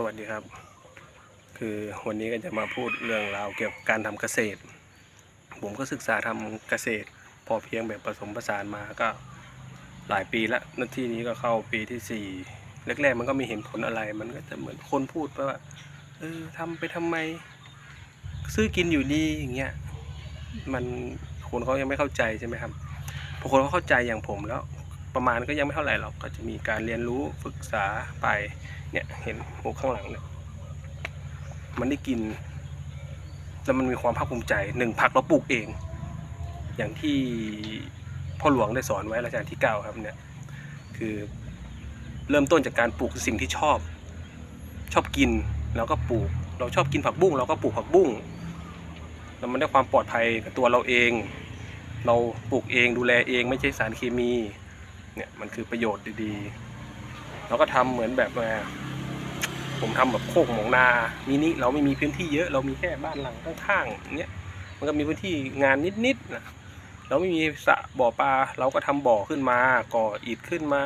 สวัสดีครับ คือวันนี้ก็จะมาพูดเรื่องราวเกี่ยวกับการทำเกษตร ผมก็ศึกษาทำเกษตร พอเพียงแบบผสมผสานมาก็หลายปีล้วนาที่นี้ก็เข้าปีที่สี่แรกๆมันก็ไม่เห็นผลอะไร มันก็จะเหมือนคนพูดไปว่าเออทำไปทำไม ซื้อกินอยู่ดีอย่างเงี้ยมันคนเขายังไม่เข้าใจใช่ไหมครับพอคนเขาเข้าใจอย่างผมแล้ว ประมาณก็ยังไม่เท่าไหร่หรอก ก็จะมีการเรียนรู้ฝึกษาไป เนี่ยเห็นหูข้างหลังเนี่ย มันได้กิน แล้วมันมีความภาคภูมิใจหนึ่งผักเราปลูกเอง อย่างที่พ่อหลวงได้สอนไว้รัชกาลที่เก้าครับเนี่ย คือเริ่มต้นจากการปลูกสิ่งที่ชอบ ชอบกินแล้วก็ปลูก เราชอบกินผักบุ้งเราก็ปลูกผักบุ้งแล้วมันได้ความปลอดภัยกับตัวเราเอง เราปลูกเองดูแลเองไม่ใช่สารเคมี เนี่ยมันคือประโยชน์ดีๆ เราก็ทำเหมือนแบบว่าผมทำแบบโคกหมองนามินิเราไม่มีพื้นที่เยอะ เรามีแค่บ้านหลังข้างๆเงี้ยมันก็มีพื้นที่งานนิดๆนะเราไม่มีสระบ่อปลาเราก็ทำบ่อขึ้นมา ก่ออิฐขึ้นมา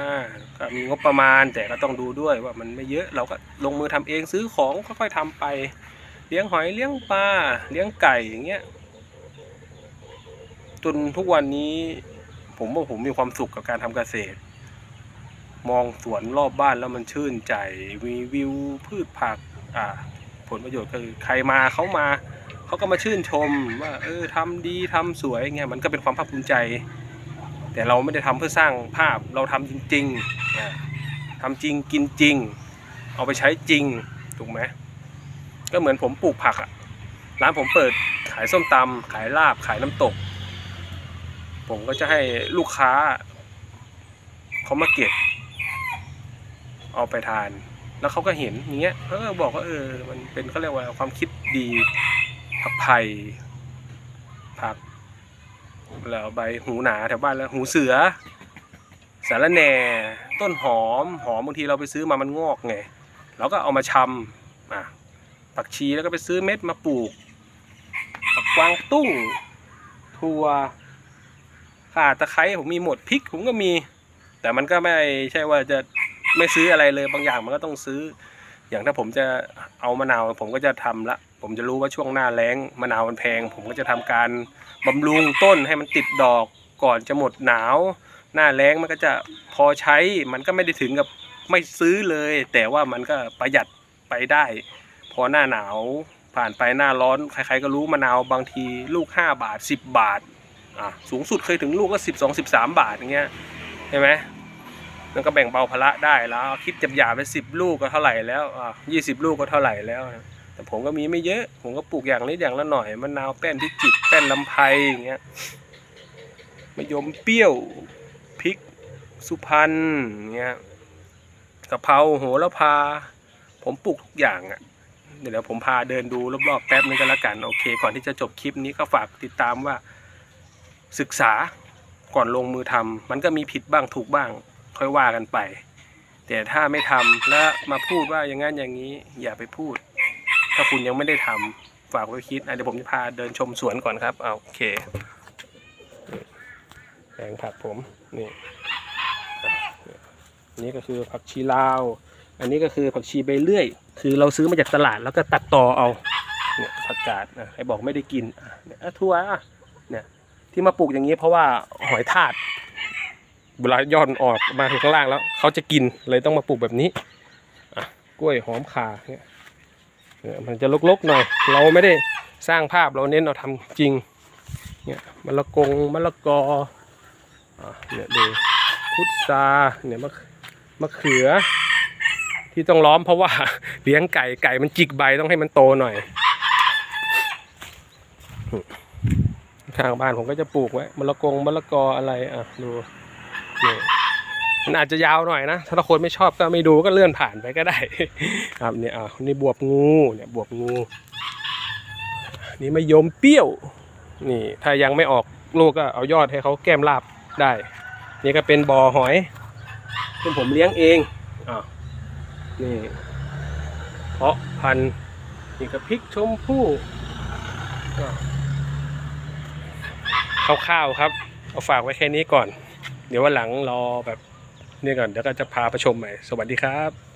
ก็มีงบประมาณแต่ก็ต้องดูด้วยว่ามันไม่เยอะเราก็ลงมือทำเองซื้อของค่อยๆทำไป เลี้ยงหอยเลี้ยงปลาเลี้ยงไก่อย่างเงี้ยจนทุกวันนี้ ผมว่าผมมีความสุขกับการทำเกษตร มองสวนรอบบ้านแล้วมันชื่นใจมีวิวพืชผักอ่าผลประโยชน์ก็คือใครมาเขามาเขาก็มาชื่นชมว่าเออทำดีทำสวยเงี้ยมันก็เป็นความภาคภูมิใจ แต่เราไม่ได้ทำเพื่อสร้างภาพเราทำจริงๆอ่าทำจริงกินจริง เอาไปใช้จริงถูกไหมก็เหมือนผมปลูกผักอะร้านผมเปิดขายส้มตำขายลาบขายน้ำตก ผมก็จะให้ลูกค้าเขามาเก็บ เอาไปทาน แล้วเขาก็เห็นอย่างเงี้ยเขาก็บอกว่าเออ มันเป็นเขาเรียกว่าความคิดดีผักไผ่ผักแล้วใบหูหนาแถวบ้านแล้วหูเสือ สาระแหน่ ต้นหอม หอมบางทีเราไปซื้อมามันงอกไงเราก็เอามาชำอะผักชีแล้วก็ไปซื้อเม็ดมาปลูกผักกวางตุ้ง ถั่ว ข่าตะไคร้ผมมีหมดพริกผมก็มี แต่มันก็ไม่ใช่ว่าจะไม่ซื้ออะไรเลยบางอย่างมันก็ต้องซื้อ อย่างถ้าผมจะเอามะนาวผมก็จะทำละ ผมจะรู้ว่าช่วงหน้าแล้งมะนาวมันแพง ผมก็จะทำการบำรุงต้นให้มันติดดอกก่อนจะหมดหนาว หน้าแล้งมันก็จะพอใช้มันก็ไม่ได้ถึงกับไม่ซื้อเลย แต่ว่ามันก็ประหยัดไปได้ พอหน้าหนาวผ่านไปหน้าร้อนใครๆก็รู้มะนาวบางทีลูก 5 บาท 10 บาท อะสูงสุดเคยถึงลูกก็12 13บสามบาทอย่างเงี้ยใช่ไหมมันก็แบ่งเบาภาระได้แล้วคิดจับหยาไปสิบลูกก็เท่าไหร่แล้วอะยี่สิบลูกก็เท่าไหร่แล้ว แต่ผมก็มีไม่เยอะ ผมก็ปลูกอย่างนิดอย่างละหน่อยมะนาวแป้นพิจิตแป้นลำไพอย่างเงี้ยมะยมเปรี้ยวพริกสุพรรณอย่างเงี้ยกะเพราโหระพา ผมปลูกทุกอย่างอะเดี๋ยวผมพาเดินดูรอบๆแป๊บนึงก็แล้วกัน โอเค ก่อนที่จะจบคลิปนี้ก็ฝากติดตามว่า ศึกษาก่อนลงมือทำมันก็มีผิดบ้างถูกบ้าง ค่อยว่ากันไป แต่ถ้าไม่ทำแล้วมาพูดว่าอย่างนั้นอย่างนี้อย่าไปพูด ถ้าคุณยังไม่ได้ทำฝากไว้คิดเดี๋ยวผมจะพาเดินชมสวนก่อนครับเอาโอเคแปลงผักผมนี่นี่ก็คือผักชีลาว อันนี้ก็คือผักชีใบเลื่อย คือเราซื้อมาจากตลาดแล้วก็ตัดต่อเอาเนี่ยผักกาดนะใครบอกไม่ได้กินเนี่ยอะทั่วเนี่ย ที่มาปลูกอย่างนี้เพราะว่าหอยทากเวลาย่อนออกมาถึงข้างล่างแล้ว เขาจะกินเลยต้องมาปลูกแบบนี้กล้วยหอมขาเนี่ยมันจะลกๆหน่อย เราไม่ได้สร้างภาพเราเน้นเราทำจริงเนี่ยมะละกงมะละกอเนี่ยดูพุทราเนี่ยมะมะเขือ ที่ต้องล้อมเพราะว่าเลี้ยงไก่ไก่มันจิกใบต้องให้มันโตหน่อย ข้างบ้านผมก็จะปลูกไว้มะละกงมะละกออะไรอะดูนี่มันอาจจะยาวหน่อยนะ ถ้าคนไม่ชอบก็ไม่ดูก็เลื่อนผ่านไปก็ได้ ครับเนี่ยอะนี่บวบงูเนี่ยบวบงู นี่มะยมเปรี้ยว นี่ ถ้ายังไม่ออกลูกก็เอายอดให้เขาแก้มลาบได้ นี่ก็เป็นบ่อหอยซึ่งผมเลี้ยงเองอะนี่ เพาะพันธุ์นี่ก็พริกชมพู่ก็ คร่าวๆครับ เอาฝากไว้แค่นี้ก่อน เดี๋ยววันหลังรอแบบนี่ก่อนเดี๋ยวก็จะพาไปชมใหม่ สวัสดีครับ